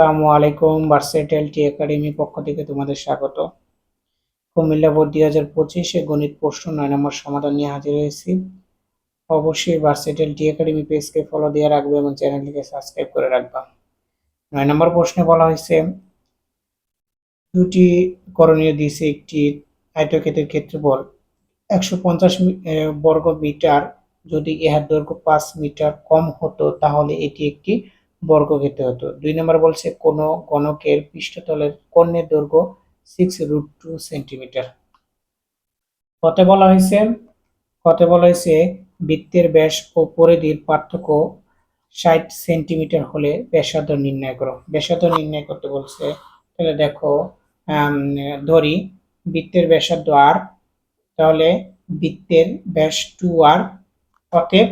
আসসালামু আলাইকুম ভার্সেটাইল টি একাডেমি পক্ষ থেকে তোমাদের স্বাগত। কুমিল্লা বোর্ড দুই হাজার পঁচিশে গণিত প্রশ্ন নয় নম্বর সমাধান নিয়ে হাজির হয়েছি। অবশ্যই ভার্সেটাইল টি একাডেমি পেজকে ফলো দিয়ে রাখবে এবং চ্যানেলটিকে সাবস্ক্রাইব করে রাখবা। নয় নম্বর প্রশ্নে বলা হয়েছে, দুটি করণীয় দিয়েছে একটি আয়তক্ষেত্রের ক্ষেত্রফল। একশো পঞ্চাশ বর্গ মিটার যদি ইহার দৈর্ঘ্য পাঁচ মিটার কম হতো তাহলে এটি একটি বর্গক্ষেত্র হতো। দুই নম্বর বলছে, কোন গণকের পৃষ্ঠতলের কর্ণের দৈর্ঘ্য সিক্স রুট টু সেন্টিমিটার কত বলা হয়েছে কত বলা হয়েছে, বৃত্তের ব্যাস ও পরিধির পার্থক্য ষাট সেন্টিমিটার হলে ব্যাসার্ধ নির্ণয় করো। ব্যাসার্ধ নির্ণয় করতে বলছে, তাহলে দেখো ধরি বৃত্তের ব্যাসার্ধ আর তাহলে বৃত্তের ব্যাস টু আর অতএব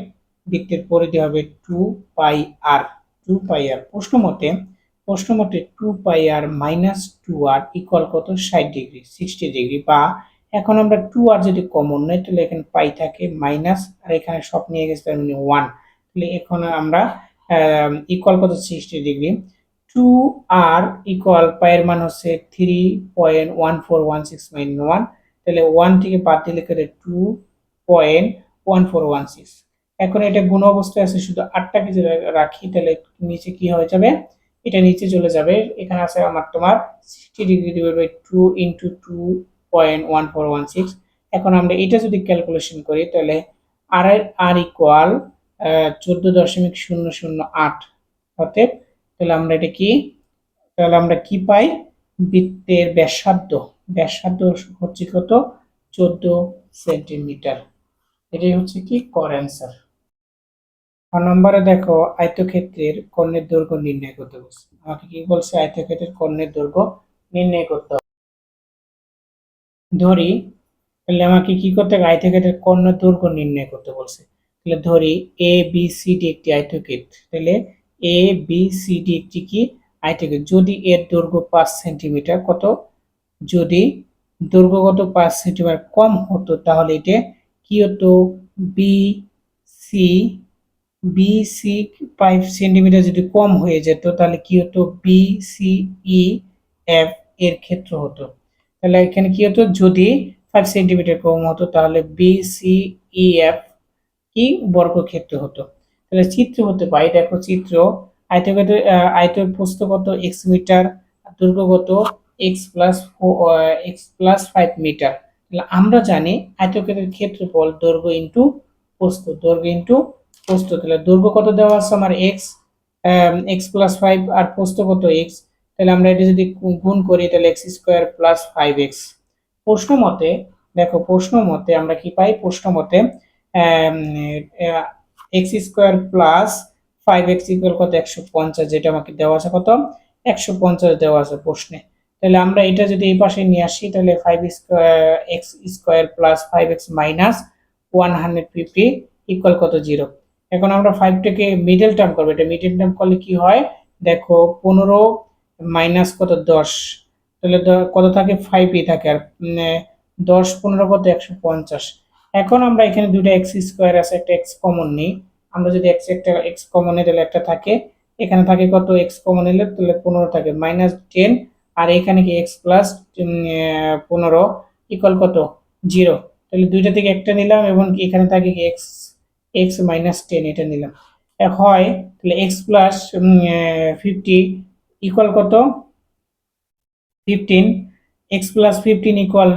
বৃত্তের পরিধি হবে টু পাই আর টু পাই আর প্রশ্ন মতে প্রশ্ন মতে two pi r minus two r equal কত? ষাট ডিগ্রি সিক্সটি ডিগ্রি বা এখন আমরা টু আর যদি কমন নেই, তাহলে এখানে পাই থাকে মাইনাস আর এখানে সব নিয়ে গেছে তার মানে ওয়ান তাহলে এখন আমরা ইকুয়াল কত? Sixty degree two r equal পায়ের মান হচ্ছে three point one four one six minus one তাহলে ওয়ান থেকে বাদ দিলে two point one four one six এখন এটা গুণ অবস্থায় আছে শুধু আটটাকে যদি রাখি, তাহলে নিচে কি হয়ে যাবে? এটা নিচে চলে যাবে। এখানে আছে আমার তোমার sixty degree divide by two into two point one four one six এখন আমরা এটা যদি ক্যালকুলেশন করি, তাহলে আর আর ইকুয়াল চোদ্দ দশমিক শূন্য শূন্য আট অতএব তাহলে আমরা এটা কি? তাহলে আমরা কি পাই? বৃত্তের ব্যাসার্ধ। ব্যাসার্ধ হচ্ছে কত? চোদ্দ সেন্টিমিটার। এটাই হচ্ছে কি? কর অ্যান্সার নম্বরে দেখো, আয়তক্ষেত্রের কর্ণের দৈর্ঘ্য নির্ণয় করতে বলছে। আমাকে কি বলছে? আয়তক্ষেত্রের কর্ণের দৈর্ঘ্য নির্ণয় করতে হবে। ধরি, তাহলে আমাকে কি করতে হবে? আয়তক্ষেত্রের কর্ণের দৈর্ঘ্য নির্ণয় করতে বলছে। তাহলে ধরি এ বি সি ডি একটি আয়তক্ষেত্র। তাহলে এ বি সি ডি একটি কি? আয়তক্ষেত্র। যদি এর দৈর্ঘ্য পাঁচ সেন্টিমিটার, কত? যদি দৈর্ঘ্যগত পাঁচ সেন্টিমিটার কম হতো, তাহলে এটা কি হতো? B C B C five centimetre যদি কম হয়ে যেত, তাহলে কি হতো? বি সি ই এফ এর ক্ষেত্র হতো। তাহলে এখানে কি হতো? যদি ফাইভ সেন্টিমিটার কম হতো, তাহলে বি সি ই এফ কি বর্গক্ষেত্র হতো। তাহলে চিত্র হতে পারে দেখো চিত্র, আয়তক্ষেত্র আয়তের প্রস্থ কত x metre দৈর্ঘ্যগত x plus x plus five metre তাহলে আমরা জানি আয়তক্ষেত্রের ক্ষেত্রফল দৈর্ঘ্য ইন্টু প্রস্থ, দৈর্ঘ্য ইন্টু প্রস্থ, তাহলে দৈর্ঘ্য কত দেওয়া আছে আমার এক্স এক্স প্লাস ফাইভ আর প্রস্থ কত এক্স তাহলে আমরা এটা যদি গুণ করি, তাহলে x square plus five x প্রশ্ন মতে, দেখো প্রশ্ন মতে আমরা কি পাই? প্রশ্ন মতে x square plus five x equal কত? একশো পঞ্চাশ, যেটা আমাকে দেওয়া আছে কত? একশো পঞ্চাশ দেওয়া আছে প্রশ্নে। তাহলে আমরা এটা যদি এই পাশে নিয়ে আসি, তাহলে five square x square plus five x minus one hundred fifty equal কত? জিরো এখন আমরা ফাইভটাকে মিডল টার্ম করব। এটা মিডল টার্ম করলে কি হয়? দেখো, পনেরো মাইনাস কত? দশ। তাহলে কত থাকে? ফাইভই থাকে। আর দশ, পনেরো কত? একশো পঞ্চাশ। এখন আমরা এখানে দুটো এক্স স্কোয়ার আছে, একটা এক্স কমন নিই। আমরা যদি এক্স একটা এক্স কমন তাহলে একটা থাকে। এখানে থাকে কত? এক্স কমন নিলে তাহলে পনেরো থাকে মাইনাস টেন আর এখানে কি এক্স প্লাস পনেরো ইকুয়াল কত? জিরো তাহলে দুইটা থেকে একটা নিলাম, এবং এখানে থাকে কি? এক্স এক্স মাইনাস টেন এটা নিলাম। হয়, তাহলে এক্স প্লাস ফিফটি ইকুয়াল কত? Fifteen x plus fifteen equal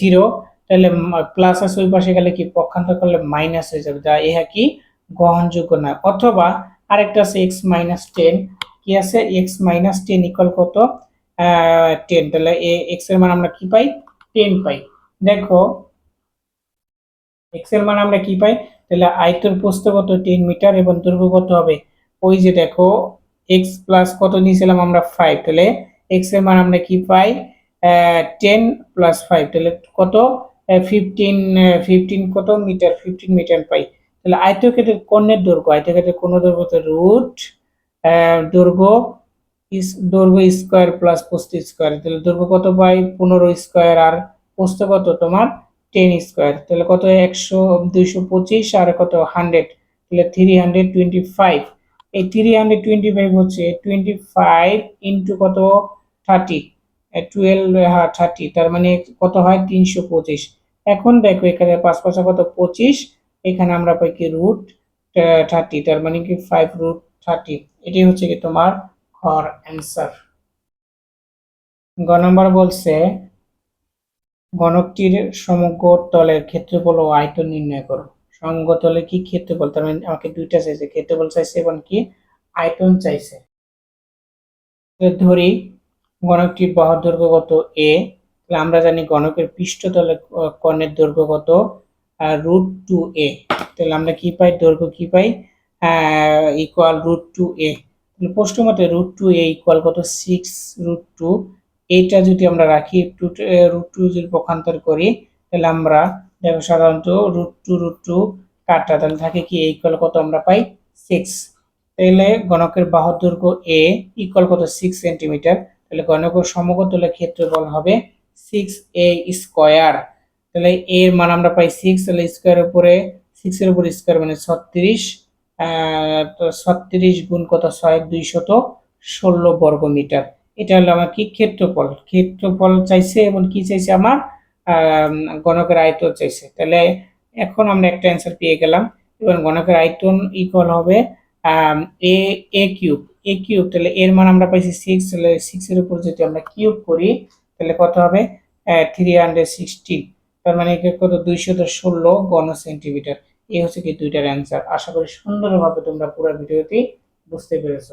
zero তাহলে প্লাস আছে ওই পাশে গেলে কি? পক্ষান্তর করলে মাইনাস হয়ে যাবে। যা ইহা কি? গ্রহণযোগ্য না। অথবা আরেকটা আছে এক্স মাইনাস টেন কি আছে? এক্স মাইনাস টেন ইকুয়াল কত? টেন তাহলে এক্সের মান আমরা কি পাই? টেন পাই। দেখো এক্সের মান আমরা কি পাই? তাহলে আয়তর প্রস্থ কত টেন মিটার এবং দৈর্ঘ্য কত হবে। ওই যে দেখো এক্স প্লাস কত নিয়েছিলাম আমরা ফাইভ তাহলে এক্সের মান আমরা কি পাই? টেন প্লাস ফাইভ তাহলে কত? ফিফটিন ফিফটিন কত মিটার? ফিফটিন মিটার পাই। তাহলে আয়তক্ষেত্রের কর্ণের দৈর্ঘ্য, আয়তক্ষেত্রের কোন দৈর্ঘ্য রুট দৈর্ঘ্য দৈর্ঘ্য স্কোয়ার প্লাস প্রস্থ স্কোয়ার তাহলে দৈর্ঘ্য কত পাই? পনেরো স্কোয়ার আর প্রস্থ কত তোমার টেন স্কোয়ার, তাহলে কত? একশো, দুইশো পঁচিশ আর কত? হান্ড্রেড, তাহলে থ্রি হান্ড্রেড টোয়েন্টি ফাইভ এই থ্রি হান্ড্রেড টোয়েন্টি ফাইভ হচ্ছে টোয়েন্টি ফাইভ ইন্টু কত থার্টি টুয়েলভ হ্যাঁ থার্টি তার মানে কত হয়? তিনশো পঁচিশ। এখন দেখো এখানে পাঁচ পাঁচা কত? পঁচিশ। এখানে আমরা পাই কি? রুট থার্টি তার মানে কি? ফাইভ রুট থার্টি এটাই হচ্ছে কি তোমার ঘর অ্যান্সার গ নম্বর বলছে গণকটির সমগ্র তলের ক্ষেত্রফল ও আয়তন নির্ণয় করো। সমগ্র তলে কি ক্ষেত্রফল? তার মানে আমাকে দুইটা চাইছে। ক্ষেত্রফল চাইছে এবং কি? আয়তন চাইছে। ধরি গণকটির বাহুর দৈর্ঘ্য কত এ তাহলে আমরা জানি গণকের পৃষ্ঠতলের আহ, কর্ণের দৈর্ঘ্য কত? রুট টু এ তাহলে আমরা কি পাই? দৈর্ঘ্য কি পাই? ইকুয়াল রুট টু এ প্রশ্ন মতে রুট টু এ ইকুয়াল কত? সিক্স রুট টু এইটা যদি আমরা রাখি টু রুট টু যদি পক্ষান্তর করি, তাহলে আমরা দেখো সাধারণত রুট টু রুট টু কাটা তাহলে থাকে কি ইকুয়াল কত আমরা পাই? সিক্স তাহলে গণকের বাহুর দৈর্ঘ্য এ ইকুয়াল কত? সিক্স সেন্টিমিটার তাহলে গণকের সমকতলের ক্ষেত্রফল হবে সিক্স এ স্কোয়ার তাহলে এর মান আমরা পাই সিক্স তাহলে স্কোয়ারের উপরে সিক্স এর উপরে স্কোয়ার মানে ছত্রিশ তো ছত্রিশ গুণ কত? ছয়, দুইশত ষোলো বর্গ মিটার এটা হলো আমার কি ক্ষেত্রফল? ক্ষেত্রফল চাইছে এবং কি চাইছে আমার? গণকের আয়তন চাইছে। তাহলে এখন আমরা একটা অ্যান্সার পেয়ে গেলাম। এবং গণকের আয়তন ইকুয়াল হবে এ এ কিউব। এ কিউব, তাহলে এর মান আমরা পাইছি সিক্স তাহলে সিক্স এর উপর যদি আমরা কিউব করি, তাহলে কত হবে? থ্রি হান্ড্রেড সিক্সটিন তার মানে কত? দুইশত ষোলো গণ সেন্টিমিটার এই হচ্ছে কি দুইটার অ্যান্সার আশা করি সুন্দরভাবে তোমরা পুরো ভিডিওটি বুঝতে পেরেছ।